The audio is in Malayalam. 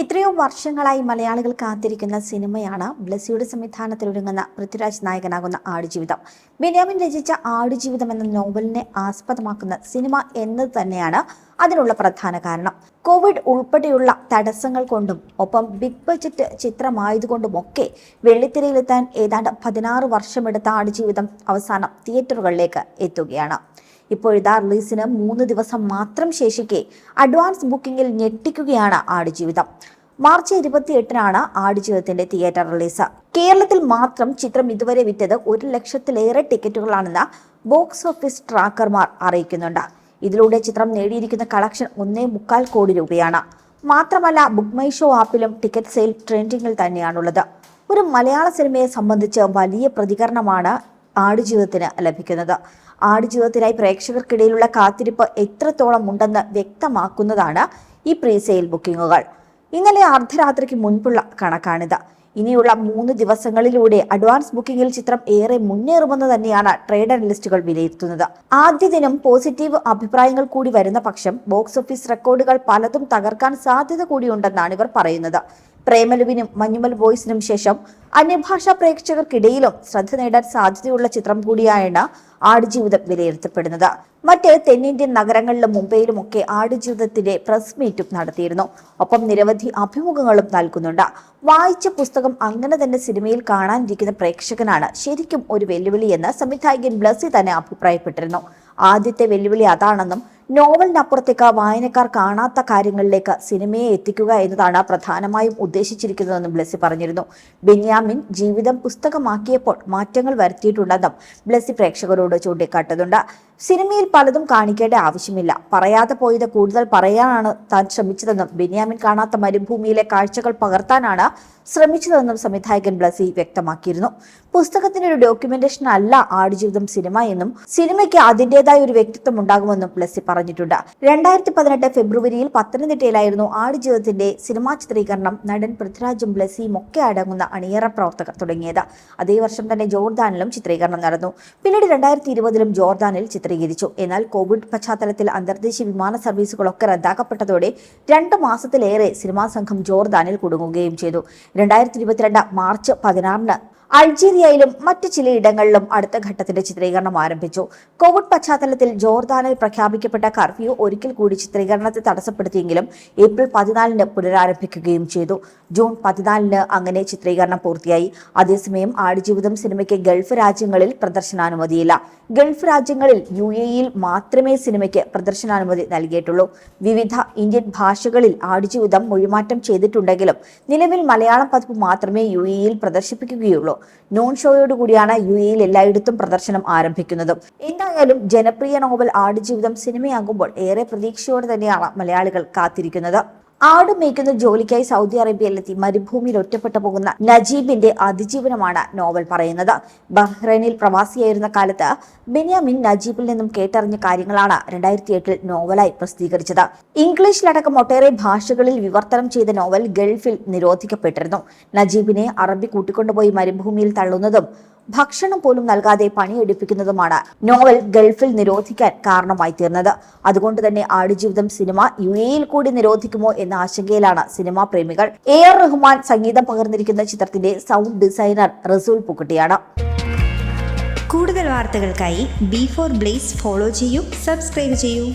എത്രയോ വർഷങ്ങളായി മലയാളികൾ കാത്തിരിക്കുന്ന സിനിമയാണ് ബ്ലസ്സിയുടെ സംവിധാനത്തിലൊരുങ്ങുന്ന പൃഥ്വിരാജ് നായകനാകുന്ന ആടുജീവിതം. ബെന്യാമിൻ രചിച്ച ആടുജീവിതം എന്ന നോവലിനെ ആസ്പദമാക്കുന്ന സിനിമ എന്നത് തന്നെയാണ് അതിനുള്ള പ്രധാന കാരണം. കോവിഡ് ഉൾപ്പെടെയുള്ള തടസ്സങ്ങൾ കൊണ്ടും ഒപ്പം ബിഗ് ബജറ്റ് ചിത്രമായതുകൊണ്ടുമൊക്കെ വെള്ളിത്തിരയിലെത്താൻ ഏതാണ്ട് പതിനാറ് വർഷമെടുത്ത ആടുജീവിതം അവസാനം തിയേറ്ററുകളിലേക്ക് എത്തുകയാണ്. ഇപ്പോഴിതാ റിലീസിന് മൂന്ന് ദിവസം മാത്രം ശേഷിക്കെ അഡ്വാൻസ് ബുക്കിംഗിൽ ഞെട്ടിക്കുകയാണ് ആടുജീവിതം. മാർച്ച് ഇരുപത്തി എട്ടിനാണ് ആടുജീവിതത്തിന്റെ തിയേറ്റർ റിലീസ്. കേരളത്തിൽ മാത്രം ചിത്രം ഇതുവരെ വിറ്റത് ഒരു ലക്ഷത്തിലേറെ ടിക്കറ്റുകളാണെന്ന് ബോക്സ് ഓഫീസ് ട്രാക്കർമാർ അറിയിക്കുന്നുണ്ട്. ഇതിലൂടെ ചിത്രം നേടിയിരിക്കുന്ന കളക്ഷൻ ഒന്നേ മുക്കാൽ കോടി രൂപയാണ്. മാത്രമല്ല ബുക്ക് മൈ ഷോ ആപ്പിലും ടിക്കറ്റ് സെയിൽ ട്രെൻഡിങ്ങിൽ തന്നെയാണുള്ളത്. ഒരു മലയാള സിനിമയെ സംബന്ധിച്ച് വലിയ പ്രതികരണമാണ് ആടുജീവിതത്തിന് ലഭിക്കുന്നത്. ആടുജീവിതത്തിനായി പ്രേക്ഷകർക്കിടയിലുള്ള കാത്തിരിപ്പ് എത്രത്തോളം ഉണ്ടെന്ന് വ്യക്തമാക്കുന്നതാണ് ഈ പ്രീസെയിൽ ബുക്കിങ്ങുകൾ. ഇന്നലെ അർദ്ധരാത്രിക്ക് മുൻപുള്ള കണക്കാണിത്. ഇനിയുള്ള മൂന്ന് ദിവസങ്ങളിലൂടെ അഡ്വാൻസ് ബുക്കിംഗിൽ ചിത്രം ഏറെ മുന്നേറുമെന്ന് തന്നെയാണ് ട്രേഡ് അനലിസ്റ്റുകൾ വിലയിരുത്തുന്നത്. ആദ്യ ദിനം പോസിറ്റീവ് അഭിപ്രായങ്ങൾ കൂടി വരുന്ന പക്ഷം ബോക്സ് ഓഫീസ് റെക്കോർഡുകൾ പലതും തകർക്കാൻ സാധ്യത കൂടിയുണ്ടെന്നാണ് ഇവർ പറയുന്നത്. പ്രേമലുവിനും മഞ്ഞുമൽ ബോയ്സിനും ശേഷം അന്യഭാഷാ പ്രേക്ഷകർക്കിടയിലും ശ്രദ്ധ നേടാൻ സാധ്യതയുള്ള ചിത്രം കൂടിയാണ് ആടുജീവിതം വിലയിരുത്തപ്പെടുന്നത്. മറ്റ് തെന്നിന്ത്യൻ നഗരങ്ങളിലും മുംബൈയിലും ഒക്കെ ആടുജീവിതത്തിന്റെ പ്രസ് മീറ്റും നടത്തിയിരുന്നു. ഒപ്പം നിരവധി അഭിമുഖങ്ങളും നൽകുന്നുണ്ട്. വായിച്ച പുസ്തകം അങ്ങനെ തന്നെ സിനിമയിൽ കാണാനിരിക്കുന്ന പ്രേക്ഷകനാണ് ശരിക്കും ഒരു വെല്ലുവിളിയെന്ന് സംവിധായകൻ ബ്ലസി തന്നെ അഭിപ്രായപ്പെട്ടിരുന്നു. ആദ്യത്തെ വെല്ലുവിളി അതാണെന്നും നോവലിനപ്പുറത്തേക്ക് വായനക്കാർ കാണാത്ത കാര്യങ്ങളിലേക്ക് സിനിമയെ എത്തിക്കുക എന്നതാണ് പ്രധാനമായും ഉദ്ദേശിച്ചിരിക്കുന്നതെന്നും ബ്ലസ്സി പറഞ്ഞിരുന്നു. ബെന്യാമിൻ ജീവിതം പുസ്തകമാക്കിയപ്പോൾ മാറ്റങ്ങൾ വരുത്തിയിട്ടുണ്ടെന്നും ബ്ലസ്സി പ്രേക്ഷകരോട് ചൂണ്ടിക്കാട്ടുന്നുണ്ട്. സിനിമയിൽ പലതും കാണിക്കേണ്ട ആവശ്യമില്ല. പറയാതെ പോയത് കൂടുതൽ പറയാനാണ് താൻ ശ്രമിച്ചതെന്നും ബെന്യാമിൻ കാണാത്ത മരുഭൂമിയിലെ കാഴ്ചകൾ പകർത്താനാണ് ശ്രമിച്ചതെന്നും സംവിധായകൻ ബ്ലസി വ്യക്തമാക്കിയിരുന്നു. പുസ്തകത്തിന്റെ ഒരു ഡോക്യുമെന്റേഷൻ അല്ല ആടുജീവിതം സിനിമ എന്നും സിനിമയ്ക്ക് അതിന്റേതായ ഒരു വ്യക്തിത്വം ഉണ്ടാകുമെന്നും ബ്ലസി പറഞ്ഞിട്ടുണ്ട്. രണ്ടായിരത്തി പതിനെട്ട് ഫെബ്രുവരിയിൽ പത്തനംതിട്ടയിലായിരുന്നു ആടുജീവിതത്തിന്റെ സിനിമാ ചിത്രീകരണം. നടൻ പൃഥ്വിരാജും ബ്ലസിയും ഒക്കെ അടങ്ങുന്ന അണിയറ പ്രവർത്തകർ തുടങ്ങിയത്. അതേ വർഷം തന്നെ ജോർദാനിലും ചിത്രീകരണം നടന്നു. പിന്നീട് രണ്ടായിരത്തി ഇരുപതിലും ജോർദാനിൽ ചിത്രീകരിച്ചു എന്നാൽ കോവിഡ് പശ്ചാത്തലത്തിൽ അന്തർദേശീയ വിമാന സർവീസുകളൊക്കെ റദ്ദാക്കപ്പെട്ടതോടെ രണ്ട് മാസത്തിലേറെ സിനിമാ സംഘം ജോർദാനിൽ കുടുങ്ങുകയും ചെയ്തു. രണ്ടായിരത്തി ഇരുപത്തിരണ്ട് മാർച്ച് പതിനാറിന് അൾജീരിയയിലും മറ്റ് ചിലയിടങ്ങളിലും അടുത്ത ഘട്ടത്തിന്റെ ചിത്രീകരണം ആരംഭിച്ചു. കോവിഡ് പശ്ചാത്തലത്തിൽ ജോർദാനിൽ പ്രഖ്യാപിക്കപ്പെട്ട കർഫ്യൂ ഒരിക്കൽ കൂടി ചിത്രീകരണത്തെ തടസ്സപ്പെടുത്തിയെങ്കിലും ഏപ്രിൽ പതിനാലിന് പുനരാരംഭിക്കുകയും ചെയ്തു. ജൂൺ പതിനാലിന് അങ്ങനെ ചിത്രീകരണം പൂർത്തിയായി. അതേസമയം ആടുജീവിതം സിനിമയ്ക്ക് ഗൾഫ് രാജ്യങ്ങളിൽ പ്രദർശനാനുമതിയില്ല. ഗൾഫ് രാജ്യങ്ങളിൽ യു മാത്രമേ സിനിമയ്ക്ക് പ്രദർശനാനുമതി നൽകിയിട്ടുള്ളൂ. വിവിധ ഇന്ത്യൻ ഭാഷകളിൽ ആടുജീവിതം മൊഴിമാറ്റം ചെയ്തിട്ടുണ്ടെങ്കിലും നിലവിൽ മലയാളം പതിപ്പ് മാത്രമേ യു പ്രദർശിപ്പിക്കുകയുള്ളൂ. നോൺ ഷോയോട് കൂടിയാണ് യു എയിൽ എല്ലായിടത്തും പ്രദർശനം ആരംഭിക്കുന്നത്. എന്തായാലും ജനപ്രിയ നോവൽ ആടുജീവിതം സിനിമയാകുമ്പോൾ ഏറെ പ്രതീക്ഷയോടെ തന്നെയാണ് മലയാളികൾ കാത്തിരിക്കുന്നത്. ആട് മേയ്ക്കുന്ന ജോലിക്കായി സൗദി അറേബ്യയിലെത്തി മരുഭൂമിയിൽ ഒറ്റപ്പെട്ടു പോകുന്ന നജീബിന്റെ അതിജീവനമാണ് നോവൽ പറയുന്നത്. ബഹ്റൈനിൽ പ്രവാസിയായിരുന്ന കാലത്ത് ബെന്യാമിൻ നജീബിൽ നിന്നും കേട്ടറിഞ്ഞ കാര്യങ്ങളാണ് രണ്ടായിരത്തി എട്ടിൽ നോവലായി പ്രസിദ്ധീകരിച്ചത്. ഇംഗ്ലീഷിലടക്കം ഒട്ടേറെ ഭാഷകളിൽ വിവർത്തനം ചെയ്ത നോവൽ ഗൾഫിൽ നിരോധിക്കപ്പെട്ടിരുന്നു. നജീബിനെ അറബി കൂട്ടിക്കൊണ്ടുപോയി മരുഭൂമിയിൽ തള്ളുന്നതും ഭക്ഷണം പോലും നൽകാതെ പണിയെടുപ്പിക്കുന്നതുമാണ് നോവൽ ഗൾഫിൽ നിരോധിക്കാൻ കാരണമായി തീർന്നത്. അതുകൊണ്ട് തന്നെ ആടുജീവിതം സിനിമ യു എയിൽ കൂടി നിരോധിക്കുമോ എന്ന ആശങ്കയിലാണ് സിനിമാ പ്രേമികൾ. എ ആർ റഹ്മാൻ സംഗീതം പകർന്നിരിക്കുന്ന ചിത്രത്തിന്റെ സൗണ്ട് ഡിസൈനർ റസൂൽ പുക്കുട്ടിയാണ്. കൂടുതൽ വാർത്തകൾക്കായി ബി ഫോർ ബ്ലേസ് ഫോളോ ചെയ്യൂ സബ്സ്ക്രൈബ് ചെയ്യൂ.